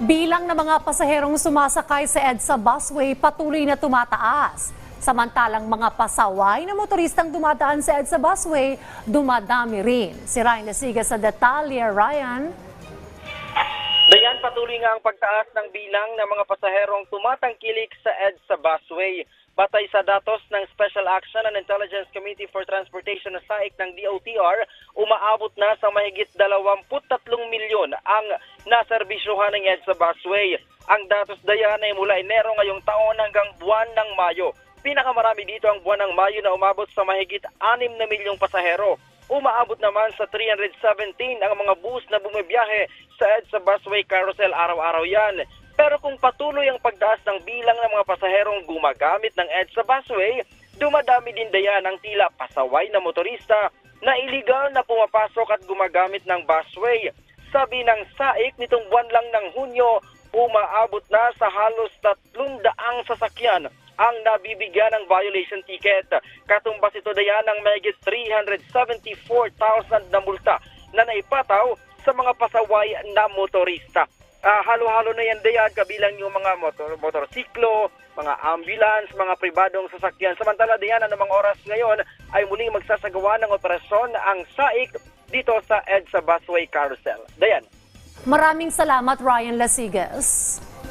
Bilang ng mga pasaherong sumasakay sa EDSA busway patuloy na tumataas. Samantalang mga pasaway na motoristang dumadaan sa EDSA busway, dumadami rin. Si Ryan Nasiga sa detalye, Ryan. Dayan patuloy nga ang pagtaas ng bilang ng mga pasaherong tumatangkilik sa EDSA busway. Batay sa datos ng Special Action and Intelligence Committee for Transportation na SAIC ng DOTR, umaabot na sa mahigit 23 milyon ang naserbisyuhan ng EDSA busway. Ang datos dayan ay mula Enero ngayong taon hanggang buwan ng Mayo. Pinakamarami dito ang buwan ng Mayo na umabot sa mahigit 6 na milyong pasahero. Umaabot naman sa 317 ang mga bus na bumibiyahe sa EDSA busway carousel araw-araw yan. Pero kung patuloy ang pagtaas ng bilang ng mga pasaherong gumagamit ng EDSA busway, dumadami din dayan ang tila pasaway na motorista na iligal na pumapasok at gumagamit ng busway. Sabi ng SAIC nitong buwan lang ng Hunyo, umaabot na sa halos 300 sasakyan ang nabibigyan ng violation ticket. Katumbas ito dayan ng mahigit 374,000 na multa na naipataw sa mga pasaway na motorista. Ah, halo-halo na yan dayan kabilang yung mga motor motorsiklo, mga ambulance, mga pribadong sasakyan. Samantala dayan ang mga oras ngayon ay muling magsasagawa ng operasyon ang SAIC dito sa EDSA Busway Carousel. Dayan. Maraming salamat, Ryan Lasigas.